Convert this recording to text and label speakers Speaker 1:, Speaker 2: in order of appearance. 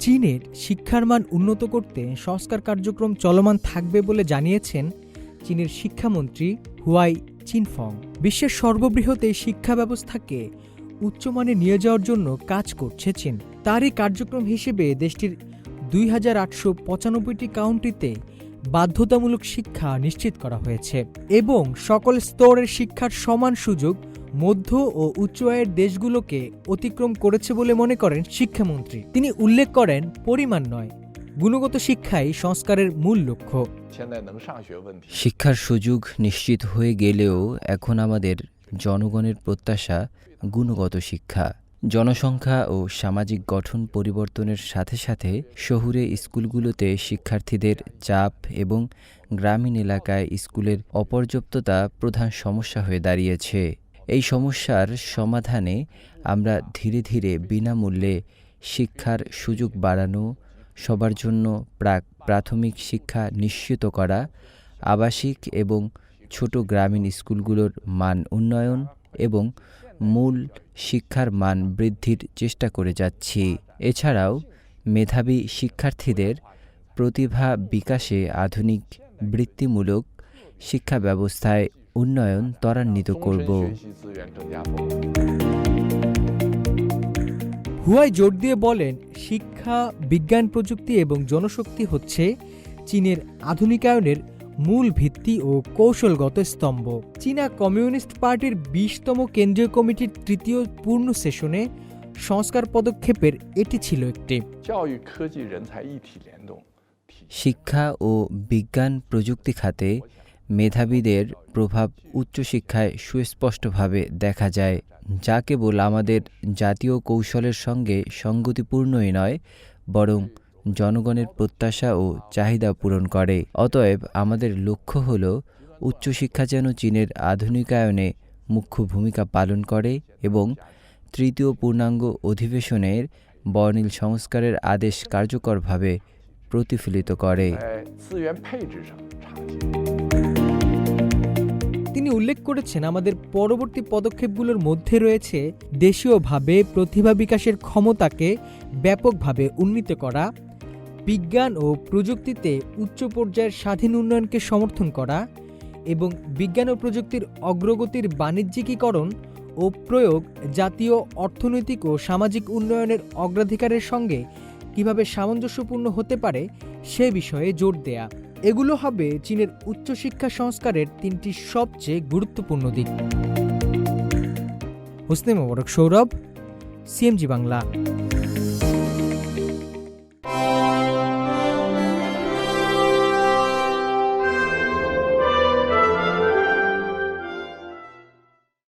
Speaker 1: চীনের শিক্ষার মান উন্নত করতে সংস্কার কার্যক্রম চলমান থাকবে বলে জানিয়েছেন চীনের শিক্ষামন্ত্রী হুয়াই চিনফং। বিশ্বের সর্ববৃহৎ এই শিক্ষা ব্যবস্থাকে উচ্চমানে নিয়ে যাওয়ার জন্য কাজ করছে চীন। তারই কার্যক্রম হিসেবে দেশটির দুই হাজার আটশো পঁচানব্বইটি কাউন্টিতে বাধ্যতামূলক শিক্ষা নিশ্চিত করা হয়েছে এবং সকল স্তরের শিক্ষার সমান সুযোগ মধ্য ও উচ্চ আয়ের দেশগুলোকে অতিক্রম করেছে বলে মনে করেন শিক্ষামন্ত্রী। তিনি উল্লেখ করেন, পরিমাণ নয়, গুণগত শিক্ষাই সংস্কারের মূল লক্ষ্য।
Speaker 2: শিক্ষার সুযোগ নিশ্চিত হয়ে গেলেও এখন আমাদের জনগণের প্রত্যাশা গুণগত শিক্ষা। জনসংখ্যা ও সামাজিক গঠন পরিবর্তনের সাথে সাথে শহুরে স্কুলগুলোতে শিক্ষার্থীদের চাপ এবং গ্রামীণ এলাকায় স্কুলের অপর্যাপ্ততা প্রধান সমস্যা হয়ে দাঁড়িয়েছে। এই সমস্যার সমাধানে আমরা ধীরে ধীরে বিনামূল্যে শিক্ষার সুযোগ বাড়ানো, সবার জন্য প্রাক প্রাথমিক শিক্ষা নিশ্চিত করা, আবাসিক এবং ছোট গ্রামীণ স্কুলগুলোর মান উন্নয়ন এবং মূল শিক্ষার মান বৃদ্ধির চেষ্টা করে যাচ্ছি। এছাড়াও মেধাবী শিক্ষার্থীদের প্রতিভা বিকাশে আধুনিক, বৃত্তিমূলক শিক্ষা ব্যবস্থায় উন্নয়ন ত্বরান্বিত করব।
Speaker 1: হুয়াই জোর দিয়ে বলেন শিক্ষা বিজ্ঞান প্রযুক্তি এবং জনশক্তি হচ্ছে চীনের আধুনিকায়নের মূল ভিত্তি ও কৌশলগত স্তম্ভ। চীনা কমিউনিস্ট পার্টির বিশতম কেন্দ্রীয় কমিটির তৃতীয় পূর্ণ সেশনে সংস্কার পদক্ষেপের এটি ছিল একটি।
Speaker 2: শিক্ষা ও বিজ্ঞান প্রযুক্তি খাতে মেধাবীদের প্রভাব উচ্চশিক্ষায় সুস্পষ্টভাবে দেখা যায়, যা কেবল আমাদের জাতীয় কৌশলের সঙ্গে সঙ্গতিপূর্ণই নয়, বরং জনগণের প্রত্যাশা ও চাহিদা পূরণ করে। অতএব আমাদের লক্ষ্য হল উচ্চশিক্ষা যেন চীনের আধুনিকায়নে মুখ্য ভূমিকা পালন করে এবং তৃতীয় পূর্ণাঙ্গ অধিবেশনের বর্ণিল সংস্কারের আদেশ কার্যকরভাবে প্রতিফলিত করে।
Speaker 1: উল্লেখ করেছেন, আমাদের পরবর্তী পদক্ষেপগুলোর মধ্যে রয়েছে দেশীয়ভাবে প্রতিভা বিকাশের ক্ষমতাকে ব্যাপকভাবে উন্নীত করা, বিজ্ঞান ও প্রযুক্তিতে উচ্চ পর্যায়ের স্বাধীন উন্নয়নকে সমর্থন করা এবং বিজ্ঞান ও প্রযুক্তির অগ্রগতির বাণিজ্যিকীকরণ ও প্রয়োগ জাতীয় অর্থনৈতিক ও সামাজিক উন্নয়নের অগ্রাধিকারের সঙ্গে কীভাবে সামঞ্জস্যপূর্ণ হতে পারে সে বিষয়ে জোর দেয়া। এগুলো হবে চীনের উচ্চশিক্ষা সংস্কারের তিনটি সবচেয়ে গুরুত্বপূর্ণ দিক। হোসনে মোবারক সৌরভ সিএমজি বাংলা।